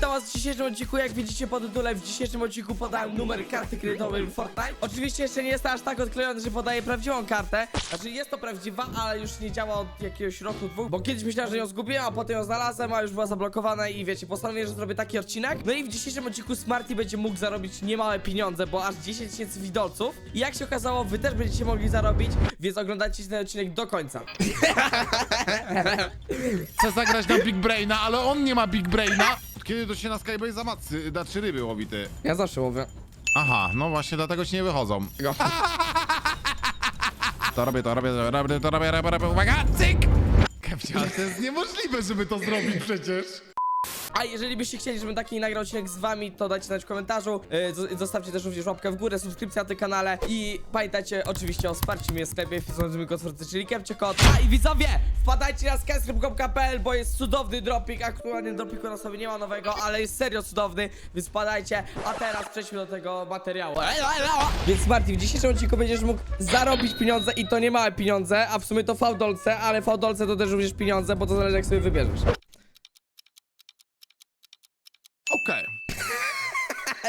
witam was w dzisiejszym odcinku. Jak widzicie po tytule, w dzisiejszym odcinku podałem numer karty kredytowej w Fortnite. Oczywiście jeszcze nie jest aż tak odklejony, że podaję prawdziwą kartę. Znaczy jest to prawdziwa, ale już nie działa od jakiegoś roku, dwóch, bo kiedyś myślałem, że ją zgubiłem, a potem ją znalazłem, a już była zablokowana i wiecie, postanowiłem, że zrobię taki odcinek. No i w dzisiejszym odcinku Smarty będzie mógł zarobić niemałe pieniądze, bo aż 10 tysięcy widolców. I jak się okazało, wy też będziecie mogli zarobić, więc oglądajcie ten odcinek do końca. Chcę zagrać na Big Braina, ale on nie ma Big Braina. Kiedy to się na Skybase za macy, da trzy ryby łowi ty? Ja zawsze mówię. Aha, no właśnie dlatego ci nie wychodzą. Go. To robię, to robię, to robię, to robię, robię, robię. Uwaga, cyk! Kepcia, to jest niemożliwe, żeby to zrobić przecież. A jeżeli byście chcieli, żebym taki nagrał odcinek z wami, to dajcie znać w komentarzu. Yy, zo- zostawcie też również łapkę w górę, subskrypcję na tym kanale i pamiętajcie oczywiście o wsparciu mnie w sklepie wpisującym kod czyli Kepciokod. A i widzowie, wpadajcie na skyscript.pl, bo jest cudowny dropik. Aktualnie dropiku na sobie nie ma nowego, ale jest serio cudowny, więc wpadajcie. A teraz przejdźmy do tego materiału. Więc Martin, w dzisiejszym odcinku będziesz mógł zarobić pieniądze i to nie małe pieniądze, a w sumie to fałdolce, ale fałdolce to też również pieniądze, bo to zależy jak sobie wybierzesz. Okej.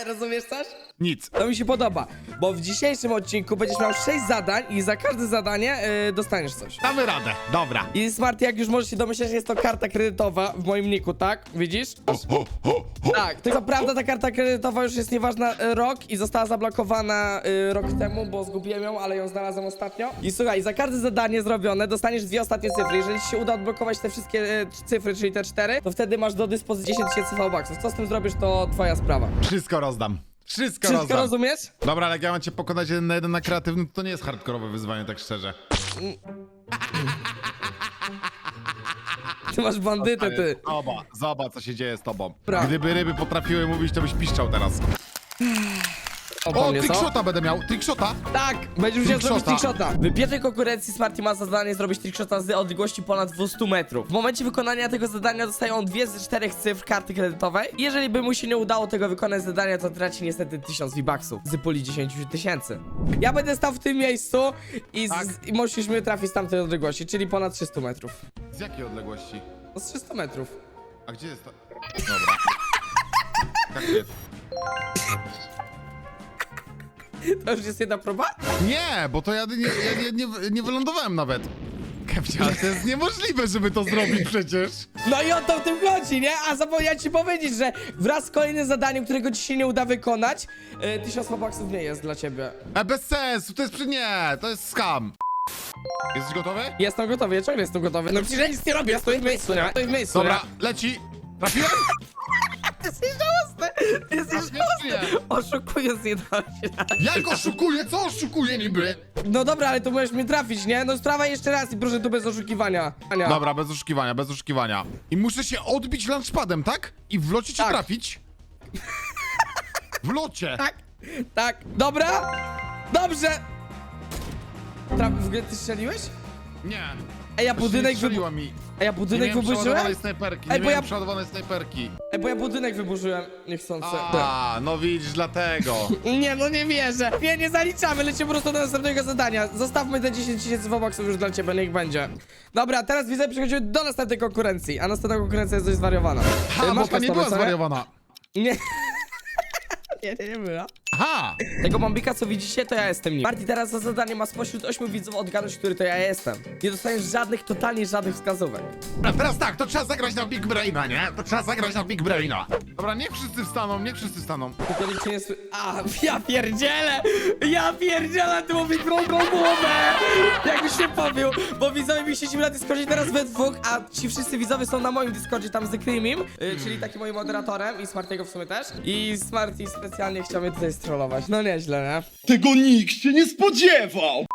Rozumiesz coś? Nic. To mi się podoba, bo w dzisiejszym odcinku będziesz miał 6 zadań i za każde zadanie yy, dostaniesz coś. Damy radę, dobra. I Smart, jak już możesz się domyśleć, jest to karta kredytowa w moim niku, tak? Widzisz? Ho, ho, ho. Tak, to co prawda ta karta kredytowa już jest nieważna y, rok i została zablokowana y, rok temu, bo zgubiłem ją, ale ją znalazłem ostatnio. I słuchaj, za każde zadanie zrobione dostaniesz dwie ostatnie cyfry. Jeżeli ci się uda odblokować te wszystkie y, cyfry, czyli te cztery, to wtedy masz do dyspozycji 10 tysięcy V-Bucksów. Co z tym zrobisz, to twoja sprawa. Wszystko rozdam. Wszystko, Wszystko rozdam. rozumiesz? Dobra, ale jak ja mam cię pokonać jeden na jeden na kreatywnym, to nie jest hardkorowe wyzwanie, tak szczerze. Ty masz bandytę, ty. Zobacz, zobacz, co się dzieje z tobą. Dobra. Gdyby ryby potrafiły mówić, to byś piszczał teraz. O, mnie, co? trickshota będę miał, trickshota. Tak, będziesz musiał zrobić Trickshota. trickshota. W pierwszej konkurencji Smarty ma zadanie zrobić trickshota z odległości ponad 200 metrów. W momencie wykonania tego zadania dostaje on dwie z czterech cyfr karty kredytowej. Jeżeli by mu się nie udało tego wykonać zadania, to traci niestety 1000 V-Bucksów z puli 10 tysięcy. Ja będę stał w tym miejscu i, z, Tak. i musisz mnie trafić z tamtej odległości, czyli ponad 300 metrów. Z jakiej odległości? No z 300 metrów. A gdzie jest ta... Dobra. Tak jest. To już jest jedna próba? Nie, bo to ja nie, ja nie, nie, nie wylądowałem nawet. Kepcia, ale to jest niemożliwe, żeby to zrobić przecież. No i o to w tym chodzi, nie? A zapomniałem ci powiedzieć, że wraz z kolejnym zadaniem, którego ci się nie uda wykonać, y, 1000 V-Bucksów nie jest dla ciebie. E, bez sensu, to jest przy... Nie, to jest scam. Jesteś gotowy? Jestem gotowy, ja ciągle jestem gotowy. No przecież ja nic nie robię, ja stoję w miejscu, nie? Stoję w miejscu, Dobra, leci. Trafiłem? Ty jesteś żałosny! Ty jesteś nie? Oszukując nie da się. Jak oszukuję? Co oszukuję niby? No dobra, ale to możesz mnie trafić, nie? No sprawa jeszcze raz i proszę tu bez oszukiwania. Ania. Dobra, bez oszukiwania, bez oszukiwania. I muszę się odbić lunchpadem, tak? I w locie cię Tak. trafić? W locie! Tak, tak, dobra! Dobrze! Traf, w ogóle ty strzeliłeś? Nie. Ej, ja budynek wybu... mi. Ej, ja Nie budynek miałem przeładowanej wyburzyłem? snajperki, Ej, bo ja- przeładowanej snajperki. Ej, bo ja budynek wyburzyłem niechcący. A, no widzisz, dlatego. Nie, no nie wierzę. Nie, nie zaliczamy, lecimy po prostu do następnego zadania. Zostawmy te 10 tysięcy wobaksów już dla ciebie, niech będzie. Dobra, teraz widzę, przechodzimy do następnej konkurencji, a następna konkurencja jest dość zwariowana. Ha, bo masz nie była co zwariowana. Nie. Nie, nie, nie była. Aha! Tego bombika, co widzicie, to ja jestem nim. Marty teraz za zadanie ma spośród 8 widzów odgadnąć, który to ja jestem. Nie dostaniesz żadnych, totalnie żadnych wskazówek. A teraz tak, to trzeba zagrać na Big Braina, nie? To trzeba zagrać na Big Braina. Dobra, niech wszyscy wstaną, niech wszyscy wstaną. Tylko nikt się nie sły... A, ja pierdzielę! Ja pierdzielę, ty mówi drugą głowę! Jakbyś się pobił, bo widzowie mi siedzimy na Discordzie teraz we dwóch, a ci wszyscy widzowie są na moim Discordzie tam z The Creamim, y, czyli takim moim moderatorem i Smartiego w sumie też. I Smarty specjalnie chciał mnie tutaj strollować. No nieźle, nie? Tego nikt się nie spodziewał!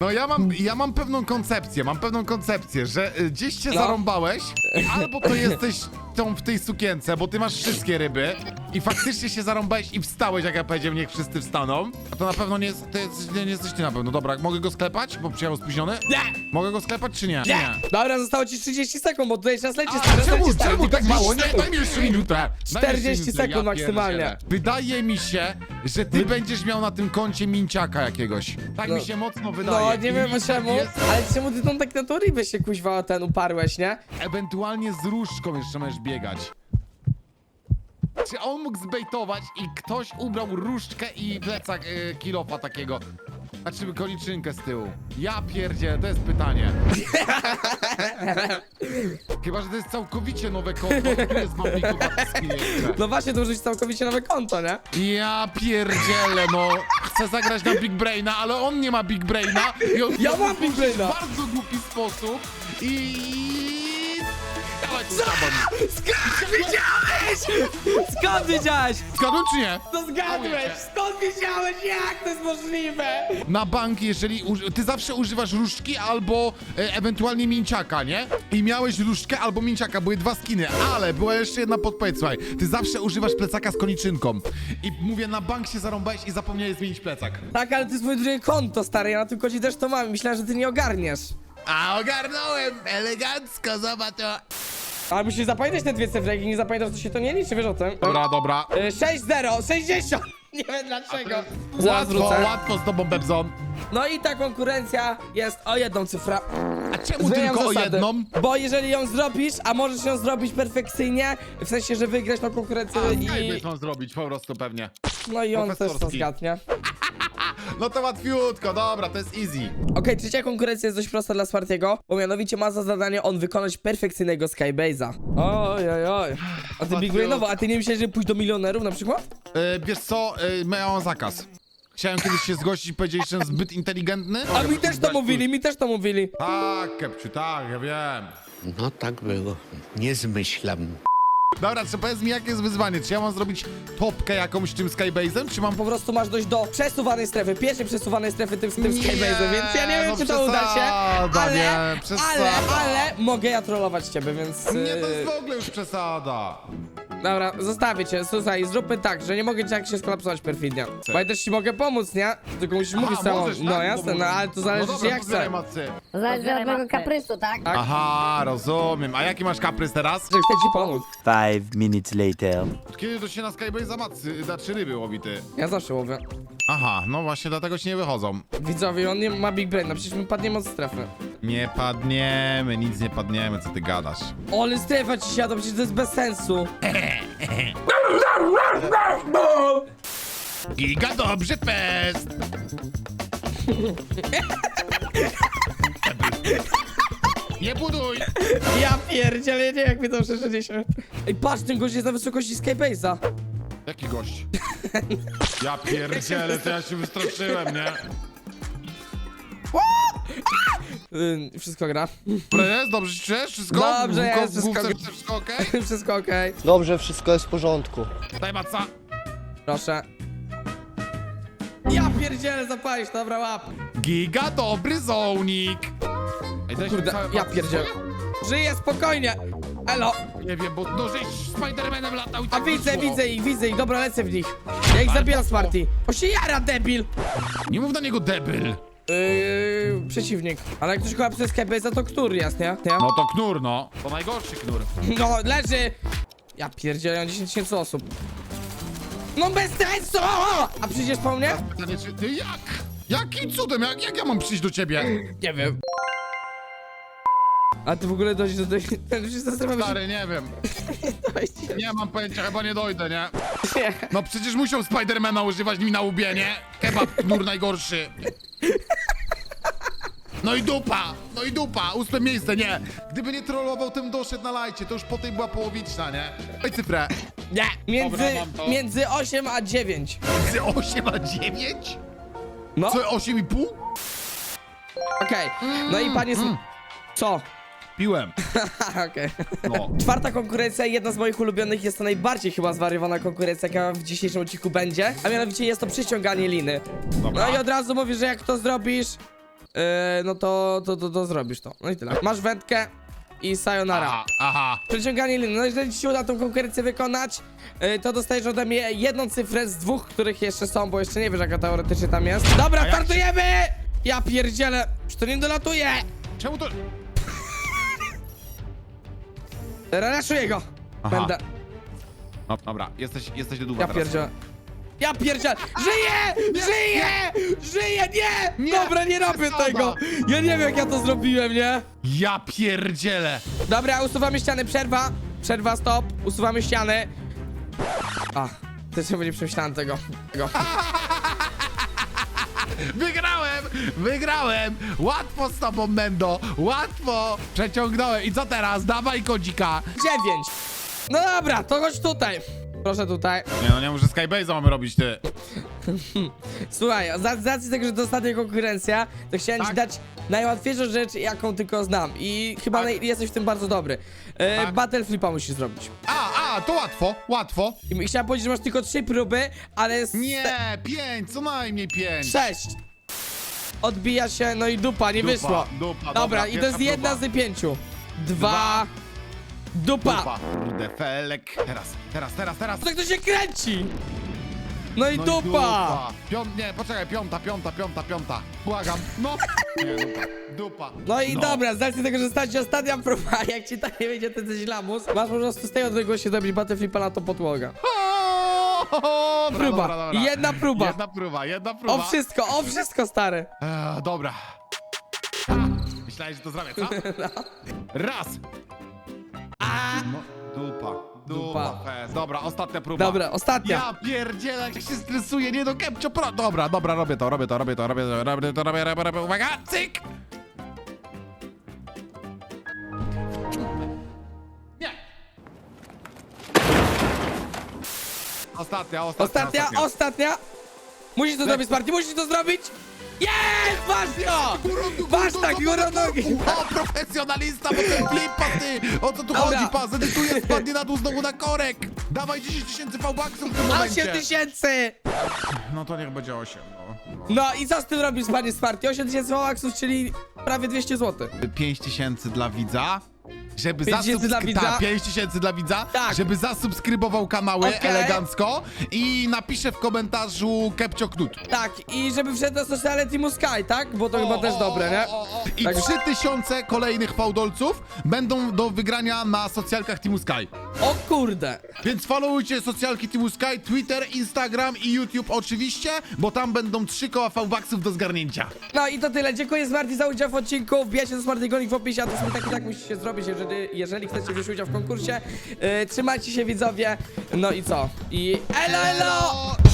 No ja mam, ja mam pewną koncepcję, mam pewną koncepcję, że y, gdzieś cię No. zarąbałeś, albo to jesteś tą w tej sukience, bo ty masz wszystkie ryby i faktycznie się zarąbałeś i wstałeś, jak ja powiedziałem, niech wszyscy wstaną. A to na pewno nie jest, to jest, nie, nie jesteś ty na pewno. Dobra, mogę go sklepać, bo przyjechał spóźniony? Nie! Mogę go sklepać, czy nie? Nie! Dobra, zostało ci 30 sekund, bo tutaj czas leci, A, stary, czemu, leci, stary, czemu tak mało? 30 Nie, sekund. daj mi jeszcze minutę. Daj mi 40 jeszcze minutę, sekund maksymalnie. pierdzielę. Wydaje mi się, że ty będziesz miał na tym koncie minciaka jakiegoś. Tak No. mi się mocno wydaje. No, nie I wiem czemu, jest- ale czemu ty tą tak na tą rybę się kuźwa ten uparłeś, nie? Ewentualnie z różdżką jeszcze możesz biegać. Czy on mógł zbejtować i ktoś ubrał różdżkę i plecak y, kilofa takiego? Znaczy koliczynkę z tyłu. Ja pierdzie, to jest pytanie. Chyba, że to jest całkowicie nowe konto, które jest publikowane z klienta. No właśnie, to użyć całkowicie nowe konto, nie? Ja pierdzielę, no. Chcę zagrać na Big Braina, ale on nie ma Big Braina. I on Ja mam Big Braina. w bardzo głupi sposób i... Skąd wiedziałeś? Skąd wiedziałeś? Zgadłem czy nie? To zgadłeś! Skąd wiedziałeś? Jak to jest możliwe? Na bank, jeżeli uży... ty zawsze używasz różdżki albo e, ewentualnie mięciaka, nie? I miałeś różdżkę albo mięciaka, były dwa skiny, ale była jeszcze jedna podpowiedź, słuchaj. Ty zawsze używasz plecaka z koniczynką. I mówię, na bank się zarąbałeś i zapomniałeś zmienić plecak. Tak, ale to jest moje drugie konto, stary, ja na tym koncie też to mam. Myślałem, że ty nie ogarniesz. A ogarnąłem, elegancko, zobacz to. Ale musisz zapamiętać te dwie cyfry, jak nie zapamiętasz, to się to nie liczy, wiesz o tym? Dobra, dobra. Y, 6-0, 60! Nie wiem dlaczego. Zaraz Łatwo, wrócę. łatwo z tobą, Bebzon. No i ta konkurencja jest o jedną cyfrę. A czemu Zmieniam tylko o zasady. jedną? Bo jeżeli ją zrobisz, a możesz ją zrobić perfekcyjnie, w sensie, że wygrasz tą konkurencję A, i... i... mam zrobić, po prostu pewnie. No i on też to Profesorski. zgadnie. No to łatwiutko, dobra, to jest easy. Okej, trzecia konkurencja jest dość prosta dla Smartiego, bo mianowicie ma za zadanie on wykonać perfekcyjnego Skybase'a. Oj, oj, oj. A ty Big Brainowo, a ty nie myślałeś, że pójść do milionerów na przykład? E, wiesz co, e, miałem zakaz. Chciałem kiedyś się zgościć i powiedzieć, że jestem zbyt inteligentny. A mi też to mówili, mi też to mówili. Tak, Kepciu, tak, ja wiem. No tak było. Nie zmyślam. Dobra, czy powiedz mi, jakie jest wyzwanie? Czy ja mam zrobić topkę jakąś tym Skybase'em, czy mam... Po prostu masz dojść do przesuwanej strefy, pierwszej przesuwanej strefy tym, tym Skybase'em, więc ja nie wiem, no czy to uda się, przesada, ale, nie, przesada. ale, ale mogę ja trollować ciebie, więc... Nie, to jest yy, w ogóle już przesada. Dobra, zostawię cię, słuchaj, zróbmy tak, że nie mogę cię jak się skolapsować perfidnie. Bo ja też ci mogę pomóc, nie? Tylko musisz mówić samą. możesz, tak? No jasne, no ale to zależy no ci dobra, jak chcę. zależy od mojego kaprysu, tak? Tak. Aha, rozumiem. A jaki masz kaprys teraz? Że chcę ci pomóc. Five minutes later. Kiedy to się na Skybase'a macy, znaczy ryby łowi ty? Ja zawsze łowię. Aha, no właśnie dlatego ci nie wychodzą. Widzowie, on nie ma big brain, no przecież my padniemy od strefy. Nie padniemy, nic nie padniemy, co ty gadasz. O, ale strefa ci siada, przecież to jest bez sensu. Giga dobrze fest! Nie buduj! Ja pierdzielę, nie jak mi to przeszedliśmy. Ej, patrz, ten gość jest na wysokości Skybase'a. Jaki gość? Ja pierdzielę, to ja się wystraszyłem, nie? Yy, wszystko gra. Dobra jest? Dobrze ci czujesz? Wszystko? Dobrze główko- jest, główce wszystko- wszystko okej? wszystko okej. Dobrze, wszystko jest w porządku. Daj maca. Proszę. Ja pierdzielę, zapalisz, dobra, łap. Giga dobry zonik! Ej, daj się Kurde, całe ja macy pierdzielę. Żyję spokojnie. Elo. Nie wiem, bo no żeś Spidermanem latał i A tak widzę, wyszło. widzę ich, widzę ich, dobra, lecę w nich. Ja ich po co? Smarty. O się jara, debil! Nie mów na niego debil. Yy, przeciwnik. Ale jak ktoś kocha przez Skybase'a, to jest, nie? nie? No to knur, no. To najgorszy knur. No, leży! Ja pierdzielę, 10 tysięcy osób. No bez sensu! A przyjdziesz po mnie? Pytanie, czy ty jak? Jakim cudem? Jak, jak ja mam przyjść do ciebie? Nie wiem. A ty w ogóle dojdziesz do tej... Przecież ta strefa Stary, nie wiem. będzie... Nie mam pojęcia, chyba nie dojdę, nie? Nie. No przecież musiał Spidermana używać mi na łbie, nie? Kebab, knur najgorszy. No i dupa, no i dupa, ósme miejsce, nie. Gdyby nie trollował, tym doszedł na lajcie, to już po tej była połowiczna, nie? Daj cyfrę. Nie. Między, Dobra, mam to. między 8 a 9. Między 8 a 9? No, Co, 8,5? okej. No i panie... Mm. s- Co? Piłem. Okej. No. Czwarta konkurencja, jedna z moich ulubionych, jest to najbardziej chyba zwariowana konkurencja, jaka w dzisiejszym odcinku będzie, a mianowicie jest to przyciąganie liny. Dobra. No i od razu mówię, że jak to zrobisz, yy, no to, to, to, to zrobisz to. No i tyle. Masz wędkę i sayonara. Aha, aha. Przyciąganie liny. No jeżeli ci się uda tą konkurencję wykonać, yy, to dostajesz ode mnie jedną cyfrę z dwóch, których jeszcze są, bo jeszcze nie wiesz jaka teoretycznie tam jest. Dobra, jak startujemy! Ja pierdzielę, czy to nie dolatuje? Czemu to... Raszuję go. Aha. Będę. No, dobra, jesteś, jesteś do duba Ja teraz. pierdzielę. Ja pierdzielę! Żyję! Żyję! Żyję! Nie! Nie! Dobra, nie robię Przesada! tego! Ja nie wiem jak ja to zrobiłem, nie? Ja pierdzielę. Dobra, usuwamy ściany, przerwa. Przerwa, stop. Usuwamy ściany. A, też nie przemyślałem tego. tego. Wygrałem! Wygrałem! Łatwo z tobą, Mendo! Łatwo! Przeciągnąłem. I co teraz? Dawaj kodzika! Dziewięć. No dobra, to chodź tutaj. Proszę tutaj. Nie no, nie muszę Skybase'a mamy robić, ty. Słuchaj, z z racji tego, że to ostatnia konkurencja, to chciałem Tak. ci dać najłatwiejszą rzecz, jaką tylko znam. I chyba Tak. naj- jesteś w tym bardzo dobry. E, Tak. Battle flipa musisz zrobić. A, a, to łatwo, łatwo. I chciałem powiedzieć, że masz tylko trzy próby, ale z Nie, pięć, co najmniej pięć. sześć. Odbija się, no i dupa, nie Dupa, wyszło. dupa, dobra, dobra, i to jest pierwsza jedna próba. z pięciu. Dwa. Dwa. Dupa. Dupa. Kurde, felek. Teraz, teraz, teraz, teraz. Tak to się kręci. No i No dupa. Piąt, nie, poczekaj, piąta, piąta, piąta, piąta. Błagam, no. Nie, dupa, dupa. No i dobra, z racji tego, że stać się ostatnia próba, jak ci tak nie wyjdzie, to jesteś lamus. Masz po prostu z tej odległości zrobić battle flipa na to podłogę. O, dobra, Próba. dobra, dobra. Jedna próba. Jedna próba, jedna próba. O wszystko, o wszystko, stary. Eee, dobra. A, myślałeś, że to zrobię, co? Raz. No, dupa. Dupa. Fest. Dobra, ostatnia próba. Dobra, ostatnia. Ja pierdzielę, jak się stresuję, nie do kepcio pro. Dobra, dobra, robię to, robię to, robię to, robię to, robię to, robię, robię, robię. Uwaga, cyk! Nie. Ostatnia, ostatnia, Ostatnia, ostatnia. Musisz to zrobić, Smarty, musisz to zrobić. Jest! Masz to! Masz tak, górą nogi. O, profesjonalista, bo ten flipa, ty! O co tu Dobra. chodzi, pa? Zedytuję, spadnie na dół znowu na korek! Dawaj 10 tysięcy V-Bucksów w tym 8 momencie! tysięcy! No to niech będzie 8, no. No i co z tym robisz, panie Smarty? 8 tysięcy Moaxów, czyli prawie 200 zł. 5 tysięcy dla widza. Żeby 5 tysięcy dla widza? Tak, 5 tysięcy dla widza. Tak. Żeby zasubskrybował kanały Okej. elegancko i napisze w komentarzu Kepcio Knut. Tak, i żeby wszedł na sociale Teamu Sky, tak? Bo to chyba też dobre, nie? o, o. I Tak. 3000 kolejnych fałdolców będą do wygrania na socjalkach Teamu Sky. O kurde! Więc followujcie socjalki Teamu Sky, Twitter, Instagram i YouTube oczywiście, bo tam będą trzy koła V-Bucksów do zgarnięcia. No i to tyle. Dziękuję Smarty za udział w odcinku. Wbijajcie do Smarty w opisie, a to sobie tak i tak musicie zrobić, jeżeli, jeżeli chcecie wziąć udział w konkursie. Yy, trzymajcie się widzowie. No i co? I elo, elo!